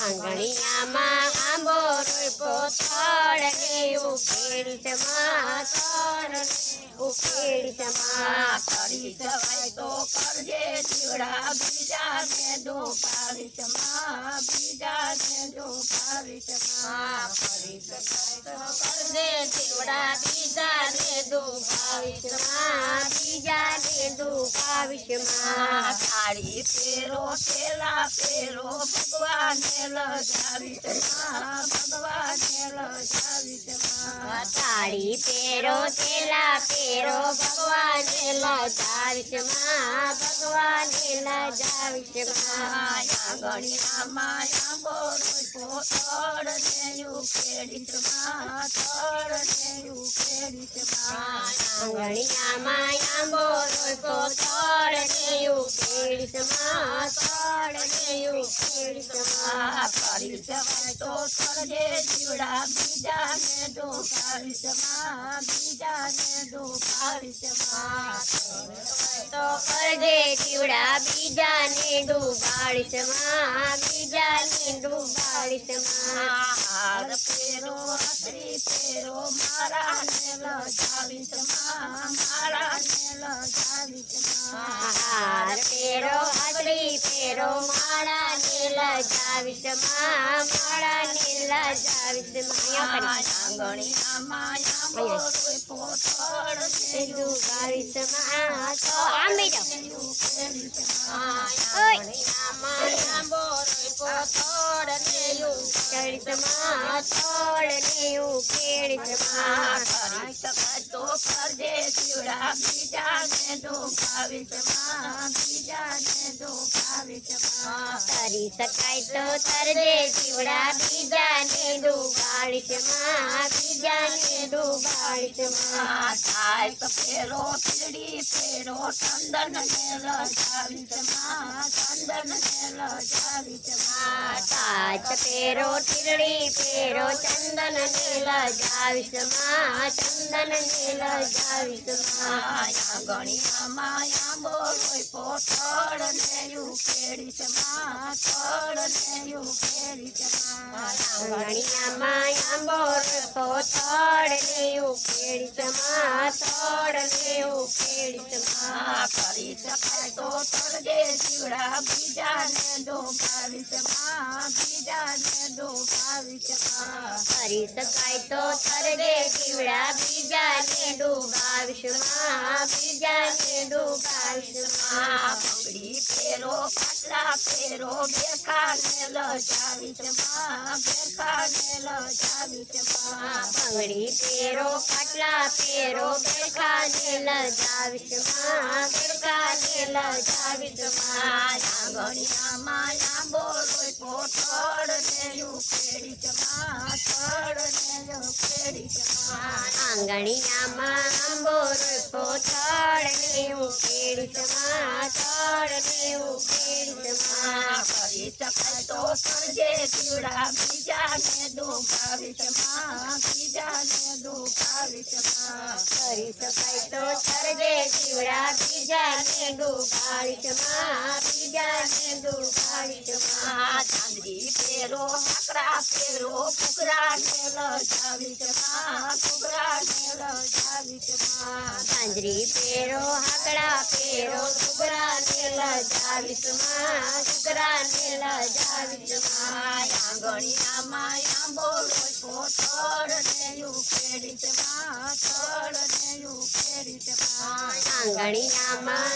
આંગણિયામાં આંબો રોપો થડને ઉકેડી સમા તરને ઉકેડી તો જીવડા બીજા ને દો પાડી ચમા બીજા ને દો પાડી ચમા કરી શકાય તો કરજે જીવડા બીજાને દુભાવીશમાં બીજાને દુભાવીશમાં સાડી પેરો પેલા પેરો ભગવાને લજાવી ભગવાને લજાવી ચમા પેરો તેલા ભગવાન ભગવાને લજાવીશમાં ભગવાને લજાવીશમાં ગણિયા માયા બોલો પોતળ ને ઉકેડી ચમા તળ ને ઉકેડી ચમા આંગણિયામાં આંબો રોપો તળને ઉકેડીશમાં તળને ઉકેડીશમાં કરી તો કરજે જીવડા બીજાને ડોકાવી સમા બીજાને સમા તો કરજે જીવડા બીજાને ડૂબાડીશમાં બીજાને ડૂબાડીશમાં ફેરો પેરો હસરી પેરો મારાને લજાવી સમા મારાને લજાવી સમા હાર પેરો હાથડી પેરો માળાને લજાવીશમાં માળાને લજાવીશમાં પોતળ એ ડૂબાડીશમાં તો આંબો તોડને ઉકેડીશમાં તોડને ઉકેડીશમાં કરી શકાય તો જીવડા બીજાને સમા બીજાને સમા શકાય તો તરજે જીવડા બીજાને ડૂબાડીશમાં બીજાને ડૂબાડીશમાં. થાય તો ફેરો પીડી ફેરો ચંદન ને લજાવીશમાં ચંદન ને લજાવીશમાં. થાય તો ફેરો પીડી ફેરો ચંદન ને લજાવીશમાં ચંદન ને લજાવીશમાં. ગણિયા માયા બોલોય પોટળ ને ઉકેડી સમા તળ ને ઉકેડી સમા આંગણિયામાં આંબો કોથળ ને ઉકેડીશમાં તળ ને ઉકેડીશમાં કરી શકાય તો તળગે જીવડા બીજાને ડોકાવી સમા બીજાને ડોકાવી સમા કરી શકાય તો તરજે જીવડા બીજાને ડૂબાવીશમાં બીજાને ડૂબાવીશમાં બંગડી ફેરો પાટલા ફેરો બેખાને લજાવી સમા બેખાને લજાવી સમા બંગડી ફેરો, પાટલા ફેરો બેખાને લજાવીશમાં બેખાને લજાવીશમાં. આંગણિયા માયા બોલોય પોટળ ને ઉકેડી સમા તળ ને ઉકેડી સમા આંગણિયામાં આંબો રોપો થળ ને ઉકેડીશમાં થળ ને ઉકેડીશમાં. કરી શકાય તો કરજે પીવડા બીજાને સમા બીજાને સમા કરી શકાય તો થરજે જીવડા બીજાને ડૂબાડીશ માં બીજાને ડૂબાડીશમાં ચાંદડી પેરો હાકરા પેરો કુકરા ને લજાવી સમા કુકરા ને લજાવી સમા પાંજરી પેરો હાકડા પેરો સુગરા ને લજાવીશમાં સુગરા ને લજાવીશમાં આંગણિયા માયા બોલો પોતળ ને ને આંગણિયામાં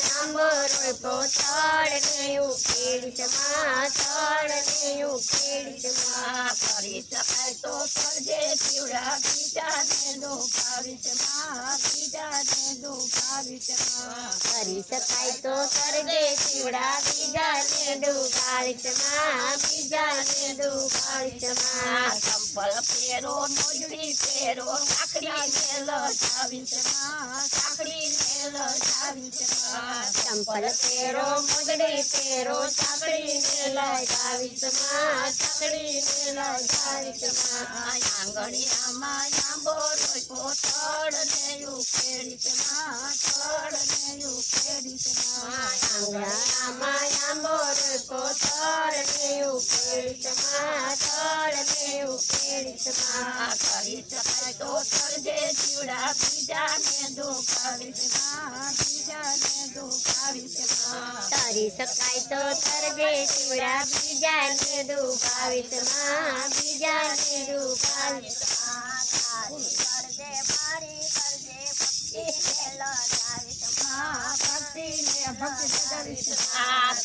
શકાય તો કરજે પીવડા બીજાને ડોકાવી સમા બીજાને ડોકાવી સમા કરી શકાય તો કરજે ચીવડા બીજાને ડૂબાડીશમાં બીજાને જાવી ચંપલ પેરો મોગડી પેરો સાકડી મેલા જાવિતમાં સાકડી મેલા જાવિતમાં આંગણિયામાં આંબો રોપ્યો તળ ને તળ ને ઉકેડી છે માં આંગણામાં આંબો રોપો તળને ઉકેડીતમાં તળને ઉકેડીતમાં કરી શકાય તો તળજે જીવડા બીજાને દુખાવી છે માં બીજાને દુખાવી છે માં તરી શકાય તો તરજે શિવડા બીજાને દુભાવિતમાં બીજાને દુભાવિતમાં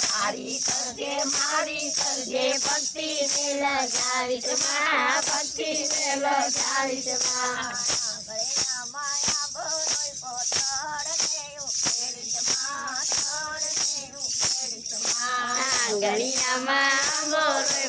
તારી કરજે મારી કરજે ભક્તિ મેલા જાવિતમાં ભક્તિ મેલા જાવિતમાં આંગણિયામાં આંબો રોપો તળને ઉકેડીતમાં તળને ઉકેડીતમાં બોલો કાજે કનડા કાજે સત્સંગ બોલો હવે